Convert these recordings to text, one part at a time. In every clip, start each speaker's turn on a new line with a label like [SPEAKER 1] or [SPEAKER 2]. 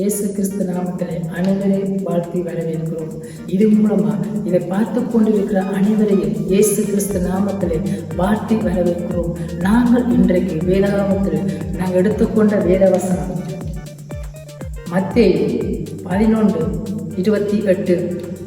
[SPEAKER 1] இயேசு கிறிஸ்து நாமத்திலே அனைவரை வாழ்த்தி வரவேற்கிறோம். இது மூலமா இதை பார்த்து கொண்டிருக்கிற அனைவரையும் இயேசு கிறிஸ்து நாமத்திலே வாழ்த்தி வரவேற்கிறோம். நாங்கள் இன்றைக்கு வேதாகமத்தில் நாங்கள் எடுத்துக்கொண்ட வேதவசனம். மத்திய பதினொன்று இருபத்தி எட்டு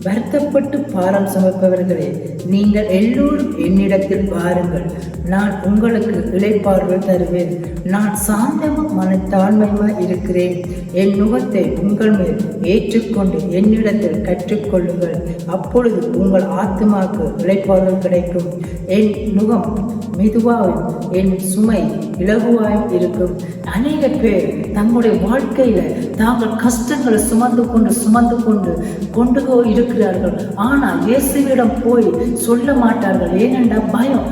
[SPEAKER 1] வருத்தப்பட்டு பாரம் சுமப்பவர்களே நீங்கள் எல்லோரும் என்னிடத்தில் வாருங்கள். நான் உங்களுக்கு இழைப்பார்கள் தருவேன். நான் சாந்தமும் மனத்தாழ்மையுமாய் இருக்கிறேன். என் முகத்தை உங்கள் மேல் ஏற்றுக்கொண்டு என்னிடத்தில் கற்றுக்கொள்ளுங்கள். அப்பொழுது உங்கள் ஆத்மாவுக்கு இழைப்பார்கள் கிடைக்கும். என் நுகம் மெதுவாகவும் என் சுமை இலகுவாயும் இருக்கும். அநேக பேர் தங்களுடைய வாழ்க்கையில தாங்கள் கஷ்டங்களை சுமந்து கொண்டு சுமந்து கொண்டு கொண்டு இருக்கிறார்கள். ஆனால் இயேசுவிடம் போய் சொல்ல மாட்டார்கள் ஏனென்றால் பயம்.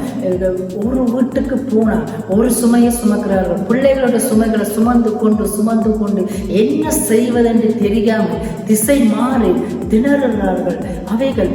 [SPEAKER 1] ஒரு வீட்டுக்கு போனால் ஒரு சுமையை சுமக்கிறார்கள். பிள்ளைகளோட சுமைகளை சுமந்து கொண்டு சுமந்து கொண்டு என்ன செய்வதென்று தெரியாமல் திசை மாறி திணறுகிறார்கள். அவைகள்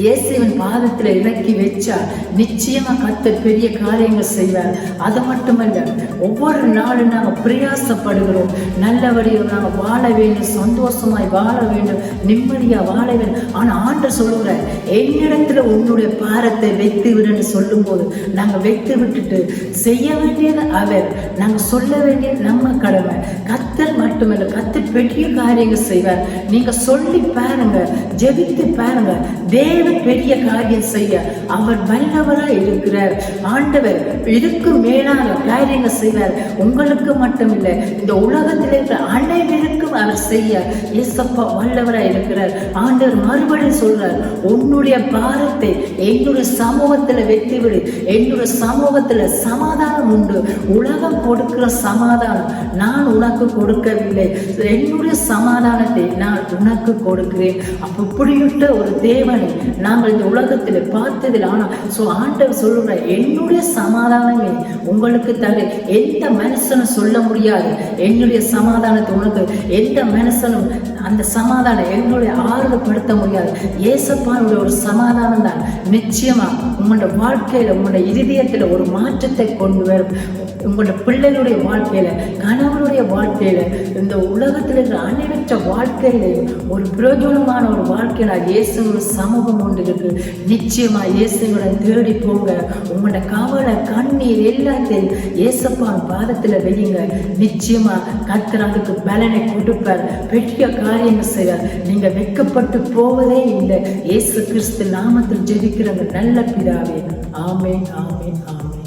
[SPEAKER 1] இயேசுவின் பாதத்தில் இறக்கி வச்சா நிச்சயமா கத்தர் பெரிய காரியங்கள் செய்வார். அது மட்டுமல்ல ஒவ்வொரு நாளும் நாங்கள் பிரயாசப்படுகிறோம். நல்லபடியாக நாங்கள் வாழ வேண்டும் சந்தோஷமாய் வாழ வேண்டும் நிம்மதியாக வாழ வேண்டும். ஆனால் ஆண்டு சொல்லுகிறார் என்னிடத்துல உன்னுடைய பாரத்தை வைத்து விடுன்னு சொல்லும்போது நாங்கள் வைத்து விட்டுட்டு செய்ய வேண்டியது அவர். நாங்கள் சொல்ல வேண்டியது நம்ம கடமை. கத்தர் மட்டுமல்ல கத்தர் பெரிய காரியங்கள் செய்வார். நீங்க சொல்லி பாருங்க ஜெபித்து பாருங்க. தேவன் பெரிய காரியம் செய்ய அவர் வல்லவரா இருக்கிறார். ஆண்டவர் இதுக்கு மேலான காரியங்கள் செய்வார். உங்களுக்கு மட்டும் இல்லை இந்த உலகத்தில் இருக்கிற அனைவருக்கும் அவர் செய்ய இயேசப்பா வல்லவராய் இருக்கிறார். ஆண்டவர் மறுபடியும் சொல்றார் உன்னுடைய பாரத்தை என்னுடைய சமூகத்தில் வெற்றி விடு என்னுடைய சமூகத்தில் சமாதானம் உண்டு. உலகம் கொடுக்கிற சமாதானம் நான் உனக்கு கொடுக்கவில்லை. என்னுடைய சமாதானத்தை நான் உனக்கு கொடுக்கிறேன். அப்போ இப்படியுட்ட ஒரு தேவனை நாங்கள் இந்த உலகத்தில் பார்த்ததில் ஆனால் ஸோ ஆண்டவர் சொல்லுற என்னுடைய சமாதானமே உங்களுக்கு தரு எந்த மனுஷனும் சொல்ல முடியாது. என்னுடைய சமாதானத்தை உனக்கு எந்த மனுஷனும் அந்த சமாதானம் என்னுடைய ஆறுதப்படுத்த முடியாது. ஏசப்பானுடைய ஒரு சமாதானம் தான். நிச்சயமா உங்களோட வாழ்க்கையில உங்களோட இருதயத்தில் ஒரு மாற்றத்தை கொண்டு வரும். உங்களோட பிள்ளைகளுடைய வாழ்க்கையில கணவனுடைய வாழ்க்கையில இந்த உலகத்தில் இருக்கிற அனைவற்ற வாழ்க்கையிலையும் ஒரு பிரயோஜனமான ஒரு வாழ்க்கையில இயேசுங்கிற சமூகம் ஒன்று இருக்கு. நிச்சயமா இயேசுங்களை தேடி போங்க. உங்களோட கவலை கண்ணீர் எல்லாத்தையும் இயேசப்பான் பாதத்துல வையுங்க. நிச்சயமா கர்த்தர் பலனை கொண்டு கொடுப்பார் பெரிய காரியங்கள் செய்வார் நீங்க வெட்கப்பட்டு போவதே இல்லை. இயேசு கிறிஸ்து நாமத்தில் ஜெபிக்கிறவங்க நல்ல பிதாவே. ஆமே ஆமே ஆமே